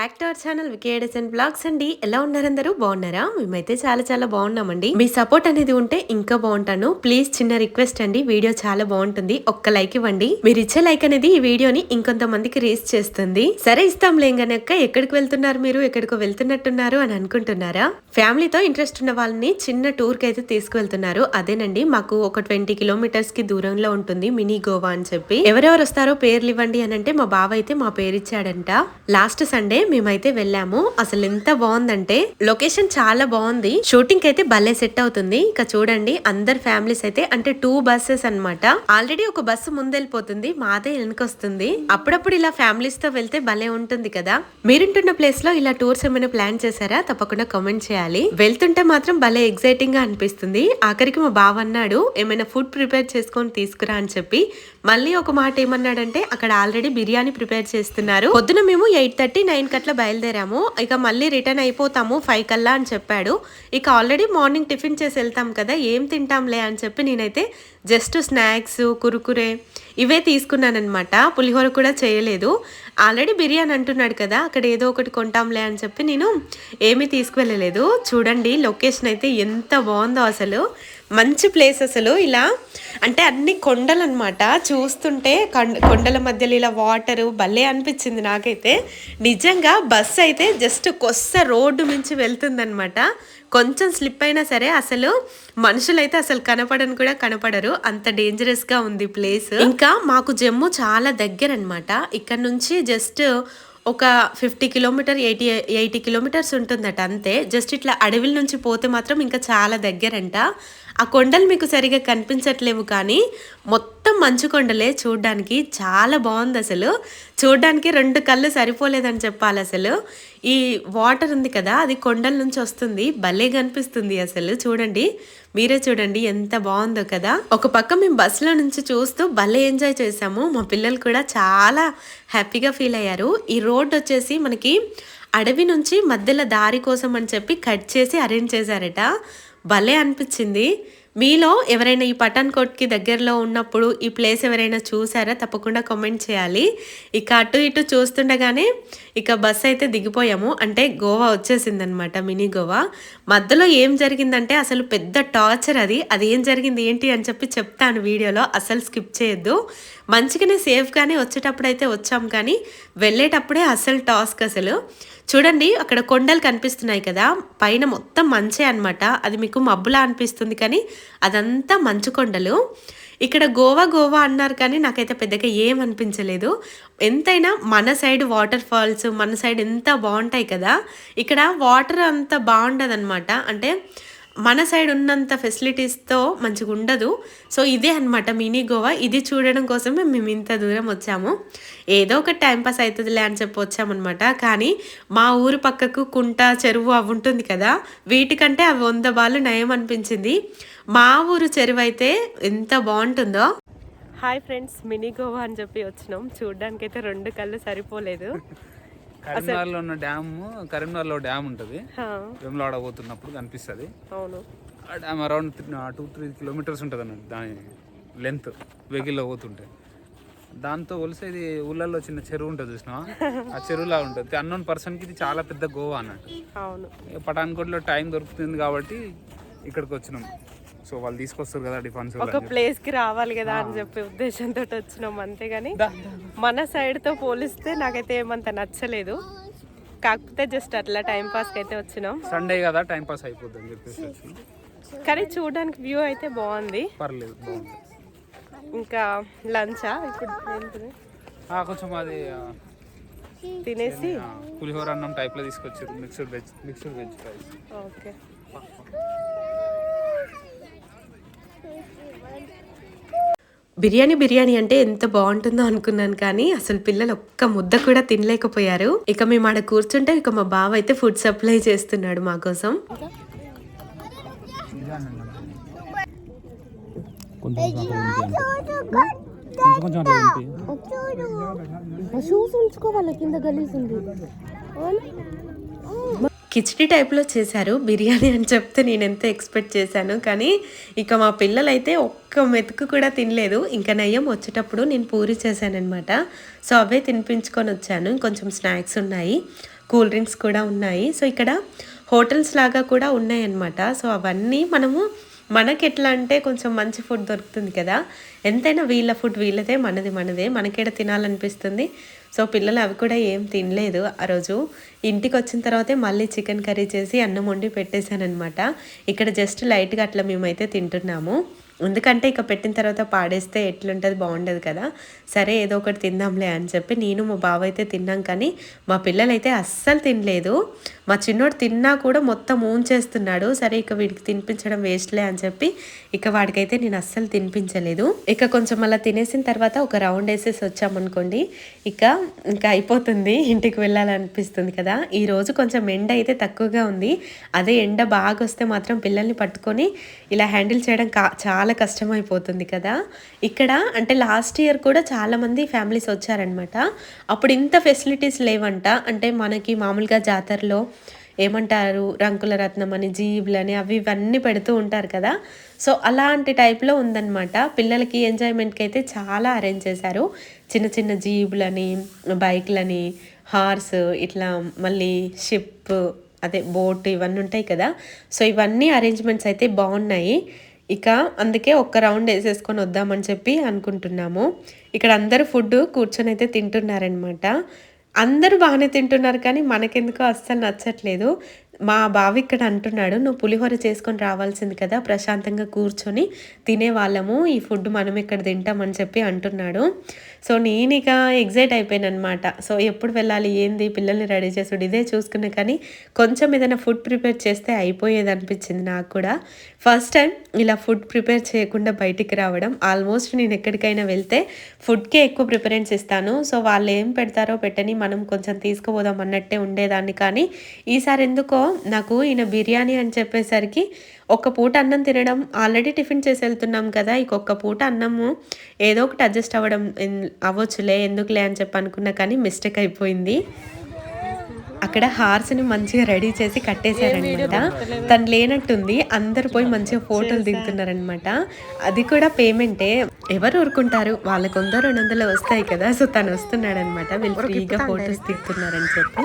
Back to our channel వికేడెసన్ blogs అండి. ఎలా ఉన్నారు అందరూ? బాగున్నారా? మేమైతే చాలా చాలా బాగున్నామండి. మీ సపోర్ట్ అనేది ఉంటే ఇంకా బాగుంటాను. ప్లీజ్ చిన్న రిక్వెస్ట్ అండి. వీడియో చాలా బాగుంటుంది. ఒక్క లైక్ ఇవ్వండి. మీరు ఇచ్చే లైక్ అనేది ఈ వీడియోని ఇంకొంతమందికి రీచ్ చేస్తుంది. సరే ఇస్తాం లేంగనక్క ఎక్కడికి వెళ్తున్నారు మీరు? ఎక్కడికో వెళ్తున్నట్టున్నారు అని అనుకుంటున్నారా? ఫ్యామిలీతో ఇంట్రెస్ట్ ఉన్న వాళ్ళని చిన్న టూర్కి అయితే తీసుకువెళ్తున్నారు. అదేనండి. మాకు ఒక ట్వంటీ కిలోమీటర్స్కి దూరంలో ఉంటుంది మినీ గోవా అని చెప్పి. ఎవరెవరు వస్తారో పేర్లు ఇవ్వండి అని అంటే మా బావ అయితే మా పేరు ఇచ్చాడంట లాస్ట్ సండే మేమైతే వెళ్ళాము. అసలు ఎంత బాగుందంటే లొకేషన్ చాలా బాగుంది. షూటింగ్ అయితే భలే సెట్ అవుతుంది. ఇక చూడండి అందరు ఫ్యామిలీస్ అయితే అంటే టూ బస్సెస్ అన్నమాట. ఆల్రెడీ ఒక బస్సు ముందెళ్ళిపోతుంది మాదే వెనకొస్తుంది. అప్పుడప్పుడు ఇలా ఫ్యామిలీస్తో వెళ్తే భలే ఉంటుంది కదా. మీరుంటున్న ప్లేస్లో ఇలా టూర్స్ ఏమైనా ప్లాన్ చేశారా? తప్పకుండా కామెంట్ చేయాలి. వెళ్తుంటే మాత్రం భలే ఎగ్జైటింగ్గా అనిపిస్తుంది. ఆఖరికి మా బావ అన్నాడు ఏమైనా ఫుడ్ ప్రిపేర్ చేసుకొని తీసుకురా అని చెప్పి. మళ్ళీ ఒక మాట ఏమన్నాడంటే అక్కడ ఆల్రెడీ బిర్యానీ ప్రిపేర్ చేస్తున్నారు. పొద్దున మేము ఎయిట్ థర్టీ నైన్ అట్లా బయలుదేరాము. ఇక మళ్ళీ రిటర్న్ అయిపోతాము ఫైవ్ కల్లా అని చెప్పాడు. ఇక ఆల్రెడీ మార్నింగ్ టిఫిన్ చేసి వెళ్తాం కదా ఏం తింటాంలే అని చెప్పి నేనైతే జస్ట్ స్నాక్స్ కురుకురే ఇవే తీసుకున్నానమాట పులిహోర కూడా చేయలేదు. ఆల్రెడీ బిర్యానీ అంటున్నాడు కదా అక్కడ ఏదో ఒకటి కొంటాంలే అని చెప్పి నేను ఏమీ తీసుకువెళ్ళలేదు. చూడండి లొకేషన్ అయితే ఎంత బాగుందో అసలు. మంచి ప్లేస్ అసలు ఇలా. అంటే అన్ని కొండలు అనమాట చూస్తుంటే కొండ- కొండల మధ్యలో ఇలా వాటరు భలే అనిపించింది నాకైతే. నిజంగా బస్ అయితే జస్ట్ కొస్స రోడ్డు మించి వెళ్తుందనమాట కొంచెం స్లిప్ అయినా సరే అసలు మనుషులైతే అసలు కనపడని కూడా కనపడరు. అంత డేంజరస్గా ఉంది ప్లేస్ ఇంకా మాకు జమ్ము చాలా దగ్గర అనమాట ఇక్కడ నుంచి జస్ట్ ఒక fifty kilometre eighty eighty kilometres ఉంటుందట అంతే. జస్ట్ ఇట్లా అడవిల నుంచి పోతే మాత్రం ఇంకా చాలా దగ్గరంట. ఆ కొండలు మీకు సరిగా కనిపించట్లేవు కానీ మొత్తం మంచు కొండలే చూడడానికి. చాలా బాగుంది అసలు చూడడానికి రెండు కళ్ళు సరిపోలేదని చెప్పాలి అసలు ఈ వాటర్ ఉంది కదా అది కొండల నుంచి వస్తుంది. భలే కనిపిస్తుంది అసలు. చూడండి మీరే చూడండి ఎంత బాగుందో కదా. ఒక పక్క మేము బస్సులో నుంచి చూస్తూ భలే ఎంజాయ్ చేసాము మా పిల్లలు కూడా చాలా హ్యాపీగా ఫీల్ అయ్యారు. ఈ రోడ్ వచ్చేసి మనకి అడవి నుంచి మధ్యలో దారి కోసం అని చెప్పి కట్ చేసి అరేంజ్ చేశారట. భలే అనిపించింది. మీలో ఎవరైనా ఈ పఠాన్ కోట్కి దగ్గరలో ఉన్నప్పుడు ఈ ప్లేస్ ఎవరైనా చూసారా? తప్పకుండా కామెంట్ చేయాలి. ఇక అటు ఇటు చూస్తుండగానే ఇక బస్సు అయితే దిగిపోయాము. అంటే గోవా వచ్చేసిందనమాట మినీ గోవా. మధ్యలో ఏం జరిగిందంటే అసలు పెద్ద టార్చర్ అది. అది ఏం జరిగింది ఏంటి అని చెప్పి చెప్తాను వీడియోలో. అసలు స్కిప్ చేయొద్దు. మంచిగానే సేఫ్గానే వచ్చేటప్పుడు అయితే వచ్చాం కానీ వెళ్ళేటప్పుడే అసలు టాస్క్ అసలు. చూడండి అక్కడ కొండలు కనిపిస్తున్నాయి కదా పైన మొత్తం మంచే అన్నమాట. అది మీకు మబ్బులా అనిపిస్తుంది కానీ అదంతా మంచు కొండలు. ఇక్కడ గోవా గోవా అన్నారు కానీ నాకైతే పెద్దగా ఏం అనిపించలేదు. ఎంతైనా మన సైడ్ వాటర్ ఫాల్స్ మన సైడ్ ఎంత బాగుంటాయి కదా ఇక్కడ వాటర్ అంత బాగుండదు అంటే మన సైడ్ ఉన్నంత ఫెసిలిటీస్తో మంచిగా ఉండదు. సో ఇదే అనమాట మినీ గోవా ఇది చూడడం కోసమే మేము ఇంత దూరం వచ్చాము. ఏదో ఒక టైంపాస్ అవుతుందిలే అని చెప్పి వచ్చామన్నమాట. కానీ మా ఊరు పక్కకు కుంట చెరువు అవి ఉంటుంది కదా వీటికంటే అవి వంద బాలు నయం అనిపించింది. మా ఊరు చెరువు అయితే ఎంత బాగుంటుందో. హాయ్ ఫ్రెండ్స్ మినీ గోవా అని చెప్పి వచ్చినాం. చూడడానికైతే రెండు కళ్ళు సరిపోలేదు. కరీంనగర్లో ఉన్న డ్యామ్ కరీంనగర్లో డ్యామ్ ఉంటుంది. వెమ్లాడ పోతున్నప్పుడు కనిపిస్తుంది. అవును. ఆ dam around two three kilometres ఉంటుంది అన్నట్టు దాని లెంత్ వెహికల్లో పోతుంటే. దాంతో పోలిస్తే ఇది ఊళ్ళల్లో చిన్న చెరువు ఉంటుంది చూసినావా? ఆ చెరువులా ఉంటుంది. అన్నోన్ పర్సన్కి ఇది చాలా పెద్ద గోవా అన్నట్టు. అవును. పఠాన్కోట్లో టైం దొరుకుతుంది కాబట్టి ఇక్కడికి వచ్చినాం. సో వాళ్ళు తీసుకొస్తారు కదా డిఫెన్స్ ఒక ప్లేస్కి రావాలి కదా అని చెప్పి ఉద్దేశంతో వచ్చినాం అంతేగాని మన సైడ్తో పోలిస్తే నాకైతే ఏమంత నచ్చలేదు. కాకపోతే జస్ట్ అట్లా టైం పాస్ అయితే వచ్చినాం. సండే కదా టైం పాస్ అయిపోద్ది అని చెప్పేసి కానీ చూడడానికి వ్యూ అయితే బాగుంది. పర్లేదు బాగుంది. ఇంకా లంచా ఇప్పుడు కొంచెం అది తినేసి? పులిహోర అన్నం టైప్లో తీసుకొచ్చారు mixed veg mixed veg okay. Biryani biryani అంటే ఎంత బాగుంటుందో అనుకున్నాను కానీ అసలు పిల్లలు ఒక్క ముద్ద కూడా తినలేకపోయారు. ఇక మేము ఆడ కూర్చుంటే ఇక మా బావ అయితే ఫుడ్ సప్లై చేస్తున్నాడు మా కోసం. షూస్ ఉంచుకోవాలి కింద గలీజ్ ఉంది. కిచిడి టైప్లో చేశారు బిర్యానీ అని చెప్తే నేను ఎంత ఎక్స్పెక్ట్ చేశాను. కానీ ఇక మా పిల్లలైతే ఒక్క మెతుకు కూడా తినలేదు. ఇంకా నయ్యం వచ్చేటప్పుడు నేను పూరి చేశానమాట సో అవే తినిపించుకొని వచ్చాను. కొంచెం స్నాక్స్ ఉన్నాయి. కూల్ డ్రింక్స్ కూడా ఉన్నాయి. సో ఇక్కడ హోటల్స్ లాగా కూడా ఉన్నాయన్నమాట. సో అవన్నీ మనము మనకి ఎట్లా అంటే కొంచెం మంచి ఫుడ్ దొరుకుతుంది కదా. ఎంతైనా వీళ్ళ ఫుడ్ వీళ్ళదే మనది మనదే మనకేడ తినాలనిపిస్తుంది. సో పిల్లలు అవి కూడా ఏం తినలేదు ఆ రోజు. ఇంటికి వచ్చిన తర్వాతే మళ్ళీ చికెన్ కర్రీ చేసి అన్నం వండి పెట్టేశానమాట ఇక్కడ జస్ట్ లైట్గా అట్లా మేమైతే తింటున్నాము. ఎందుకంటే ఇక పెట్టిన తర్వాత పాడేస్తే ఎట్లుంటుంది బాగుండదు కదా. సరే ఏదో ఒకటి తిందాంలే అని చెప్పి నేను మా బావ అయితే తిన్నాం కానీ మా పిల్లలైతే అస్సలు తినలేదు. మా చిన్నోడు తిన్నా కూడా మొత్తం చేస్తున్నాడు సరే ఇక వీడికి తినిపించడం వేస్ట్లే అని చెప్పి ఇక వాడికైతే నేను అస్సలు తినిపించలేదు. ఇక కొంచెం అలా తినేసిన తర్వాత ఒక రౌండ్ వేసేసి వచ్చామనుకోండి ఇక ఇంకా అయిపోతుంది ఇంటికి వెళ్ళాలనిపిస్తుంది కదా. ఈరోజు కొంచెం ఎండ అయితే తక్కువగా ఉంది. అదే ఎండ బాగా వస్తే మాత్రం పిల్లల్ని పట్టుకొని ఇలా హ్యాండిల్ చేయడం కా చాలా కష్టమైపోతుంది కదా. ఇక్కడ అంటే లాస్ట్ ఇయర్ కూడా చాలామంది ఫ్యామిలీస్ వచ్చారనమాట అప్పుడు ఇంత ఫెసిలిటీస్ లేవంట. అంటే మనకి మామూలుగా జాతరలో ఏమంటారు? రంకుల రత్నం అని జీబులని అవి ఇవన్నీ పెడుతూ ఉంటారు కదా. సో అలాంటి టైప్లో ఉందన్నమాట. పిల్లలకి ఎంజాయ్మెంట్కి అయితే చాలా అరేంజ్ చేశారు. చిన్న చిన్న జీబులని బైక్లని హార్స్ ఇట్లా మళ్ళీ షిప్ అదే బోట్ ఇవన్నీ ఉంటాయి కదా. సో ఇవన్నీ అరేంజ్మెంట్స్ అయితే బాగున్నాయి. ఇక అందుకే ఒక్క రౌండ్ వేసేసుకొని వద్దామని చెప్పి అనుకుంటున్నాము. ఇక్కడ అందరూ ఫుడ్ కూర్చొని అయితే తింటున్నారనమాట అందరూ బాగానే తింటున్నారు కానీ మనకెందుకో అస్సలు నచ్చట్లేదు. మా బావి ఇక్కడ అంటున్నాడు నువ్వు పులిహోర చేసుకొని రావాల్సింది కదా ప్రశాంతంగా కూర్చొని తినేవాళ్ళము ఈ ఫుడ్ మనం ఇక్కడ తింటామని చెప్పి అంటున్నాడు. సో నేను ఇక ఎగ్జైట్ అయిపోయాను అనమాట సో ఎప్పుడు వెళ్ళాలి ఏంది పిల్లల్ని రెడీ చేసుడు ఇదే చూసుకున్నా కానీ కొంచెం ఏదైనా ఫుడ్ ప్రిపేర్ చేస్తే అయిపోయేది అనిపించింది నాకు కూడా. ఫస్ట్ టైం ఇలా ఫుడ్ ప్రిపేర్ చేయకుండా బయటికి రావడం ఆల్మోస్ట్ నేను ఎక్కడికైనా వెళ్తే ఫుడ్కే ఎక్కువ ప్రిఫరెన్స్ ఇస్తాను. సో వాళ్ళు ఏం పెడతారో పెట్టని మనం కొంచెం తీసుకుపోదాం అన్నట్టే ఉండేదాన్ని. కానీ ఈసారి ఎందుకో నాకు ఈయన బిర్యానీ అని చెప్పేసరికి ఒక్క పూట అన్నం తినడం ఆల్రెడీ టిఫిన్ చేసి వెళ్తున్నాం కదా ఇంకొక పూట అన్నము ఏదో ఒకటి అడ్జస్ట్ అవ్వడం అవ్వచ్చులే ఎందుకులే అని చెప్పి అనుకున్నా కానీ మిస్టేక్ అయిపోయింది. అక్కడ హార్స్ని మంచిగా రెడీ చేసి కట్టేశారనమాట తను లేనట్టుంది అందరు పోయి మంచిగా ఫోటోలు దిగుతున్నారనమాట అది కూడా పేమెంటే. ఎవరు ఊరుకుంటారు? వాళ్ళకి వంద రెండు వందలు వస్తాయి కదా సో తను వస్తున్నాడు అనమాట వీళ్ళు ఫ్రీగా ఫోటోస్ దిగుతున్నారని చెప్పి.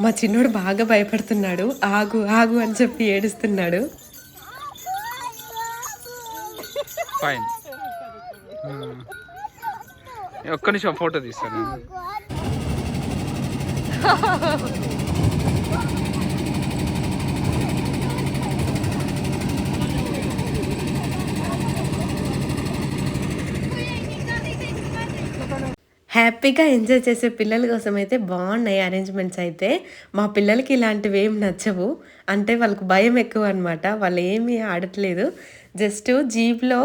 మా చిన్నోడు బాగా భయపడుతున్నాడు. ఆగు ఆగు అని చెప్పి ఏడుస్తున్నాడు. ఫైన్ ఒక్క నిమిషం ఫోటో తీస్తాను. హ్యాపీగా ఎంజాయ్ చేసే పిల్లల కోసం అయితే బాగున్నాయి అరేంజ్మెంట్స్ అయితే. మా పిల్లలకి ఇలాంటివి ఏం నచ్చవు. అంటే వాళ్ళకు భయం ఎక్కువ అనమాట వాళ్ళు ఏమీ ఆడట్లేదు. జస్ట్ జీప్లో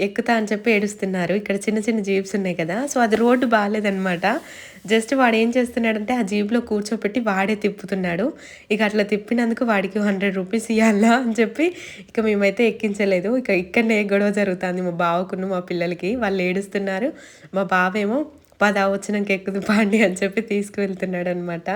ఎక్కుతా అని చెప్పి ఏడుస్తున్నారు. ఇక్కడ చిన్న చిన్న జీప్స్ ఉన్నాయి కదా. సో అది రోడ్డు బాగాలేదనమాట జస్ట్ వాడు ఏం చేస్తున్నాడంటే ఆ జీప్లో కూర్చోపెట్టి వాడే తిప్పుతున్నాడు. ఇక అట్లా తిప్పినందుకు వాడికి హండ్రెడ్ రూపీస్ ఇవ్వాలా అని చెప్పి ఇక మేమైతే ఎక్కించలేదు. ఇక ఇక్కడనే గొడవ జరుగుతుంది మా బావకును మా పిల్లలకి. వాళ్ళు ఏడుస్తున్నారు. మా బావేమో పద వచ్చినాక ఎక్కుదు పాండి అని చెప్పి తీసుకువెళ్తున్నాడు అనమాట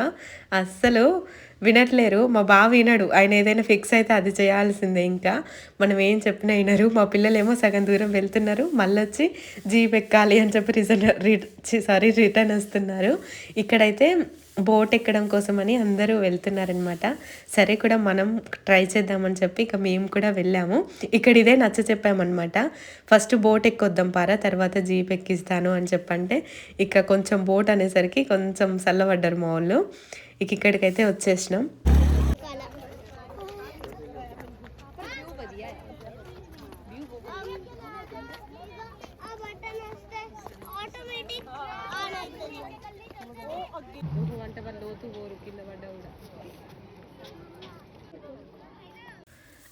అస్సలు వినట్లేరు. మా బావ వినడు. ఆయన ఏదైనా ఫిక్స్ అయితే అది చేయాల్సిందే ఇంకా. మనం ఏం చెప్పినా వినరు. మా పిల్లలేమో సగం దూరం వెళ్తున్నారు. మళ్ళీ వచ్చి జీప్ ఎక్కాలి అని చెప్పి రిజన్ సారీ రిటర్న్ వస్తున్నారు. ఇక్కడైతే బోట్ ఎక్కడం కోసమని అందరూ వెళ్తున్నారనమాట సరే కూడా మనం ట్రై చేద్దామని చెప్పి ఇక మేము కూడా వెళ్ళాము. ఇక్కడ ఇదే నచ్చ చెప్పామన్నమాట. ఫస్ట్ బోట్ ఎక్కొద్దాం పారా తర్వాత జీప్ ఎక్కిస్తాను అని చెప్పంటే ఇక కొంచెం బోట్ అనేసరికి కొంచెం చల్లబడ్డారు మా వాళ్ళు. ఇక ఇక్కడికైతే వచ్చేసినాం. ఆ బటన్ వస్తే ఆటోమేటిక్ ఆన్ అవుతుంది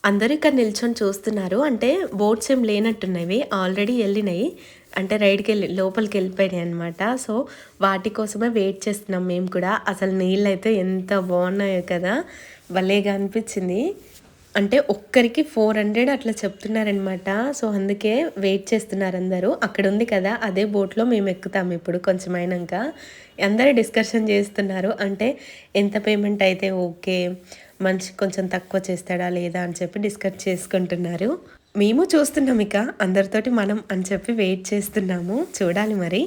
అందరూ ఇక్కడ నిల్చొని చూస్తున్నారు. అంటే బోట్స్ ఏం లేనట్టున్నవి. ఆల్రెడీ వెళ్ళినాయి. అంటే రైడ్కి వెళ్ళి లోపలికి వెళ్ళిపోయినాయి అనమాట సో వాటి కోసమే వెయిట్ చేస్తున్నాం మేము కూడా. అసలు నీళ్ళు అయితే ఎంత బాగున్నాయో కదా. భలేగా అనిపించింది. అంటే ఒక్కరికి ఫోర్ హండ్రెడ్ అట్లా చెప్తున్నారనమాట సో అందుకే వెయిట్ చేస్తున్నారు అందరూ. అక్కడ ఉంది కదా అదే బోట్లో మేము ఎక్కుతాము ఇప్పుడు కొంచెం అయినాక. అందరూ డిస్కషన్ చేస్తున్నారు అంటే ఎంత పేమెంట్ అయితే ఓకే మనిషి కొంచెం తక్కువ చేస్తాడా లేదా అని చెప్పి డిస్కస్ చేసుకుంటున్నారు. మేము చూస్తున్నాం ఇక అందరితోటి మనం అని చెప్పి వెయిట్ చేస్తున్నాము. చూడాలి మరి.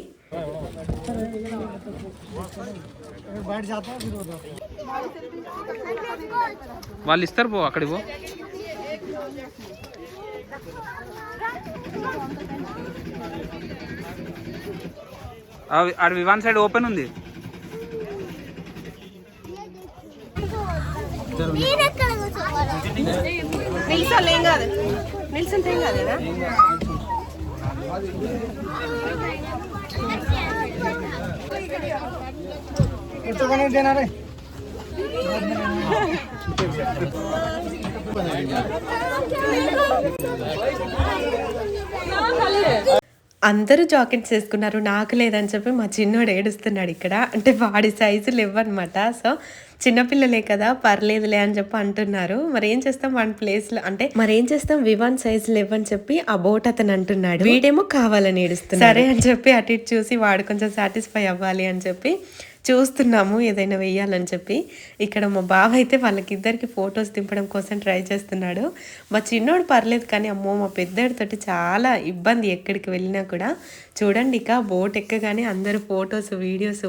వాళ్ళు ఇస్తారు పో అక్కడికి పో. అవి అవి వన్ సైడ్ ఓపెన్ ఉంది. నిల్చోలే ఏం కాదు. నిల్చుంటే ఏం కాదు అందరూ జాకెట్స్ వేసుకున్నారు నాకు లేదని చెప్పి మా చిన్నోడు ఏడుస్తున్నాడు ఇక్కడ. అంటే వాడి సైజులు ఇవ్వనమాట సో చిన్నపిల్లలే కదా పర్లేదులే అని చెప్పి అంటున్నారు. మరి ఏం చేస్తాం వన్ ప్లేస్లో? అంటే మరి ఏం చేస్తాం? వివాన్ సైజులు ఇవ్వని చెప్పి ఆ బోట్ అతను అంటున్నాడు. వీడేమో కావాలని ఏడుస్తున్నాడు. సరే అని చెప్పి అటు ఇటు చూసి వాడు కొంచెం సాటిస్ఫై అవ్వాలి అని చెప్పి చూస్తున్నాము ఏదైనా వెయ్యాలని చెప్పి. ఇక్కడ మా బావ అయితే వాళ్ళకిద్దరికి ఫొటోస్ దింపడం కోసం ట్రై చేస్తున్నాడు. మా చిన్నోడు పర్లేదు కానీ అమ్మో మా పెద్దోడితోటి చాలా ఇబ్బంది ఎక్కడికి వెళ్ళినా కూడా. చూడండి ఇక బోట్ ఎక్కగానే అందరూ ఫొటోస్ వీడియోస్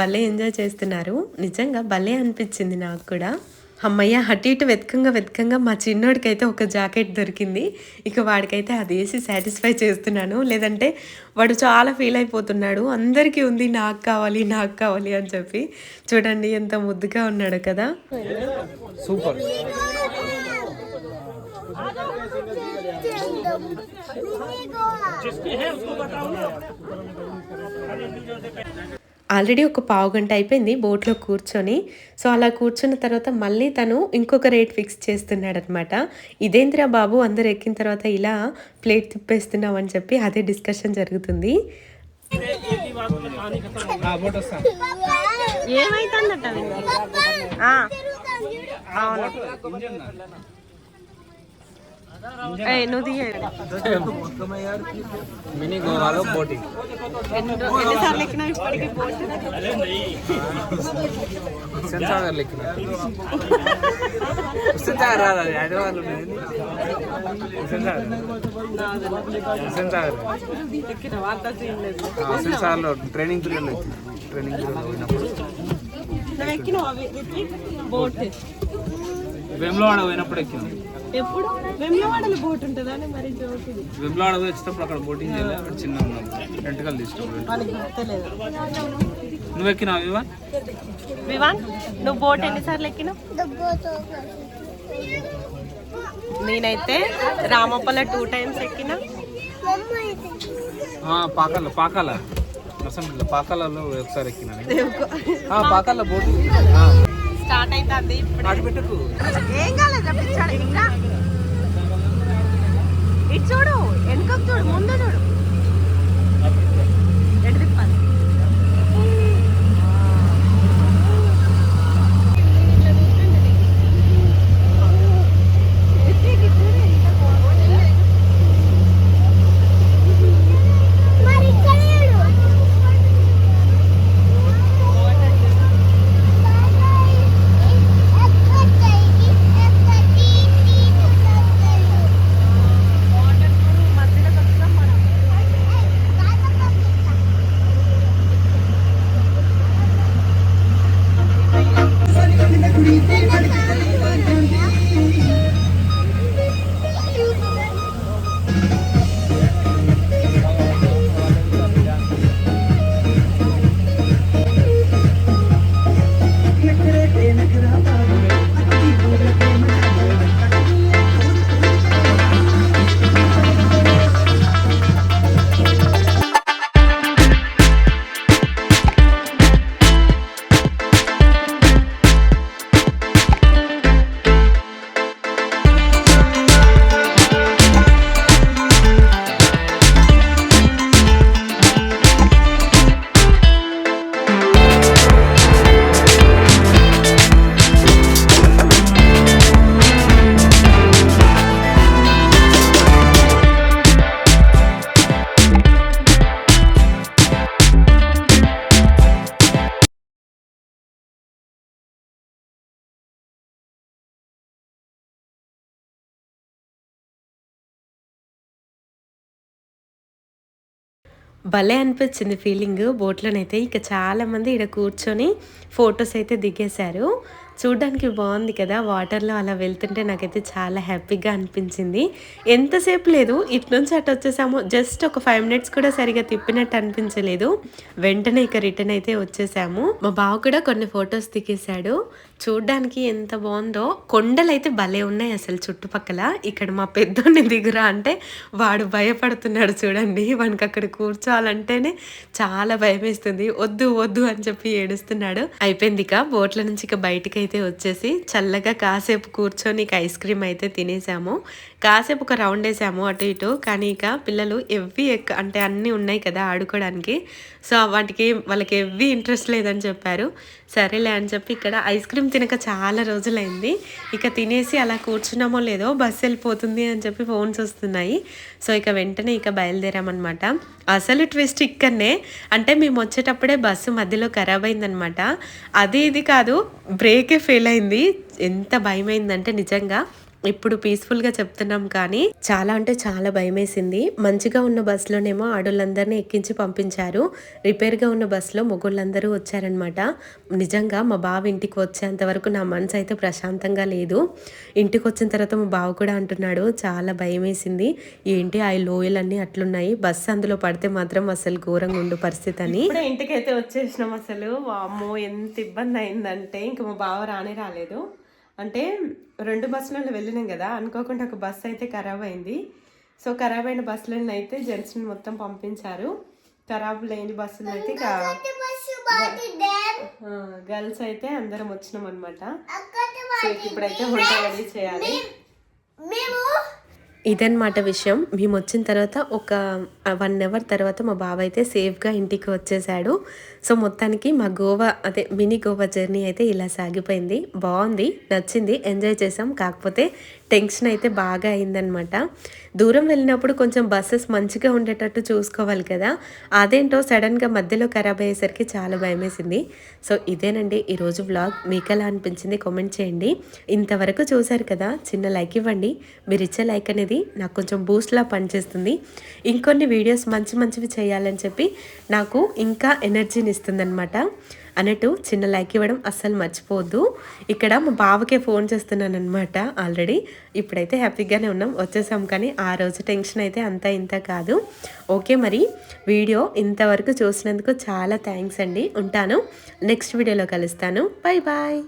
భలే ఎంజాయ్ చేస్తున్నారు. నిజంగా భలే అనిపించింది నాకు కూడా. అమ్మయ్య అటు ఇటు వెతకంగా వెతకంగా మా చిన్నోడికైతే ఒక జాకెట్ దొరికింది. ఇక వాడికైతే అది వేసి సాటిస్ఫై చేస్తున్నాను. లేదంటే వాడు చాలా ఫీల్ అయిపోతున్నాడు. అందరికీ ఉంది నాకు కావాలి నాకు కావాలి అని చెప్పి. చూడండి ఎంత ముద్దుగా ఉన్నాడు కదా. సూపర్. ఆల్రెడీ ఒక పావు గంట అయిపోయింది బోట్లో కూర్చొని. సో అలా కూర్చున్న తర్వాత మళ్ళీ తను ఇంకొక రేట్ ఫిక్స్ చేస్తున్నాడనమాట. ఇదేంద్రా బాబు అందరు ఎక్కిన తర్వాత ఇలా ప్లేట్ తిప్పేస్తున్నావు అని చెప్పి అదే డిస్కషన్ జరుగుతుంది. ఏమైతుందట అవును. మినీ గోవాలో బోటింగ్ ఎన్నిసార్లు ఎక్కినావు ఇప్పటికి పోటీ సెన్సాగర్ లెక్కిన సెన్సాగర్ రాదు అది హైదరాబాద్ ఉండేది సెన్సాగర్ సెన్సాగర్ ఎక్కినావు అంత సీన్ లేదు సెన్సాగర్లో ట్రైనింగ్ పీరియడ్లో ఎక్కిన ట్రైనింగ్ పీరియడ్లో పోయినప్పుడు నువ్వు ఎక్కినావు అవి బోట్ వెమ్లవాడ పోయినప్పుడు ఎక్కిన ఎప్పుడు? వెమ్లవాడలో బోట్ ఉంటుందా? అని మరి జోక్ ఇది. వెమ్లవాడ వచ్చినప్పుడు అక్కడ బోటింగ్ చేయాలి. అక్కడ చిన్న ఉన్నాం. రెంట్కల్ తీసుకున్నాం. వాళ్ళకి గుర్తలేదు. నువ్వు ఎక్కినావు ఇవా వివాన్ నువ్వు బోట్ ఎన్నిసార్లు ఎక్కినావు? నేనైతే రామప్పల టూ టైమ్స్ ఎక్కినా. పాకాల పాకాల. నర్సంపల్లి పాకాలలో ఒకసారి ఎక్కినా పాకాల బోటింగ్ స్టార్ట్ అవుతుంది ఇప్పుడు. ఏం కాలేదు పిచ్చాడు ఇంకా. ఇటు చూడు వెనుకకు చూడు ముందు చూడు. భలే అనిపించింది ఫీలింగ్ బోట్లోనైతే ఇక చాలా మంది ఇక్కడ కూర్చొని ఫొటోస్ అయితే దిగేశారు. చూడడానికి బాగుంది కదా వాటర్లో అలా వెళ్తుంటే నాకైతే చాలా హ్యాపీగా అనిపించింది. ఎంతసేపు లేదు ఇటు నుంచి అటు వచ్చేసాము. జస్ట్ ఒక ఫైవ్ మినిట్స్ కూడా సరిగా తిప్పినట్టు అనిపించలేదు. వెంటనే ఇక రిటర్న్ అయితే వచ్చేసాము. మా బావ కూడా కొన్ని ఫొటోస్ దిగేశాడు. చూడ్డానికి ఎంత బాగుందో కొండలైతే భలే ఉన్నాయి అసలు చుట్టుపక్కల. ఇక్కడ మా పెద్దోడిని దిగురా అంటే వాడు భయపడుతున్నాడు చూడండి. వానికి అక్కడ కూర్చోవాలంటేనే చాలా భయం వేస్తుంది వద్దు వద్దు అని చెప్పి ఏడుస్తున్నాడు. అయిపోయింది ఇక. బోట్ల నుంచి ఇక బయటికి అయితే వచ్చేసి చల్లగా కాసేపు కూర్చొని ఐస్ క్రీమ్ అయితే తినేసాము. కాసేపు ఒక రౌండ్ వేసాము అటు ఇటు. కానీ ఇక పిల్లలు ఎవ్వి ఎక్క అంటే అన్నీ ఉన్నాయి కదా ఆడుకోవడానికి. సో వాటికి వాళ్ళకి ఎవ్వి ఇంట్రెస్ట్ లేదని చెప్పారు. సరేలే అని చెప్పి ఇక్కడ ఐస్ క్రీమ్ తినక చాలా రోజులైంది. ఇక తినేసి అలా కూర్చున్నామో లేదో బస్సు వెళ్ళిపోతుంది అని చెప్పి ఫోన్స్ వస్తున్నాయి. సో ఇక వెంటనే ఇక బయలుదేరామన్నమాట. అసలు ట్విస్ట్ ఇక్కడనే. అంటే మేము వచ్చేటప్పుడే బస్సు మధ్యలో ఖరాబ్ అయిందనమాట అది ఇది కాదు బ్రేకే ఫెయిల్ అయింది ఎంత భయమైందంటే నిజంగా. ఇప్పుడు పీస్ఫుల్గా చెప్తున్నాం కానీ చాలా అంటే చాలా భయమేసింది. మంచిగా ఉన్న బస్సులోనేమో ఆడోళ్ళందరినీ ఎక్కించి పంపించారు. రిపేర్గా ఉన్న బస్సులో మొగోళ్ళందరూ వచ్చారనమాట నిజంగా మా బావ ఇంటికి వచ్చేంత వరకు నా మనసు అయితే ప్రశాంతంగా లేదు. ఇంటికి వచ్చిన తర్వాత మా బావ కూడా అంటున్నాడు చాలా భయమేసింది. ఏంటి ఆ లోయలన్నీ అట్లున్నాయి. బస్సు అందులో పడితే మాత్రం అసలు ఘోరంగా ఉండు పరిస్థితి అని ఇంటికైతే వచ్చేసినాం అసలు. అమ్మో ఎంత ఇబ్బంది అయిందంటే ఇంక మా బావ రానే రాలేదు. అంటే రెండు బస్సులలో వెళ్ళినాం కదా అనుకోకుండా ఒక బస్సు అయితే ఖరాబ్ అయింది. సో ఖరాబ్ అయిన బస్సులను అయితే జెంట్స్ని మొత్తం పంపించారు. ఖరాబ్ లేని బస్సులు అయితే గర్ల్స్ అయితే అందరం వచ్చినాం అనమాట సో ఇప్పుడైతే వంట రెడీ చేయాలి. మేము ఇదన్నమాట విషయం. మేము వచ్చిన తర్వాత ఒక వన్ అవర్ తర్వాత మా బావ అయితే సేఫ్గా ఇంటికి వచ్చేసాడు. సో మొత్తానికి మా గోవా అదే మినీ గోవా జర్నీ అయితే ఇలా సాగిపోయింది. బాగుంది నచ్చింది ఎంజాయ్ చేసాం. కాకపోతే టెన్షన్ అయితే బాగా అయిందనమాట దూరం వెళ్ళినప్పుడు కొంచెం బస్సెస్ మంచిగా ఉండేటట్టు చూసుకోవాలి కదా. అదేంటో సడన్గా మధ్యలో ఖరాబ్ అయ్యేసరికి చాలా భయమేసింది. సో ఇదేనండి ఈరోజు వ్లాగ్. మీకు ఎలా అనిపించింది కామెంట్ చేయండి. ఇంతవరకు చూసారు కదా చిన్న లైక్ ఇవ్వండి. మీరు ఇచ్చే లైక్ అనేది నాకు కొంచెం బూస్ట్లా పనిచేస్తుంది. ఇంకొన్ని వీడియోస్ మంచి మంచివి చేయాలని చెప్పి నాకు ఇంకా ఎనర్జీని ఇస్తుందన్నమాట. అన్నట్టు చిన్న లైక్ ఇవ్వడం అస్సలు మర్చిపోవద్దు. ఇక్కడ మా బావకే ఫోన్ చేస్తున్నాను అనమాట ఆల్రెడీ. ఇప్పుడైతే హ్యాపీగానే ఉన్నాం. వచ్చేసాం కానీ ఆ రోజు టెన్షన్ అయితే అంతా ఇంత కాదు. ఓకే మరి వీడియో ఇంతవరకు చూసినందుకు చాలా థ్యాంక్స్ అండి. ఉంటాను. నెక్స్ట్ వీడియోలో కలుస్తాను. Bye bye.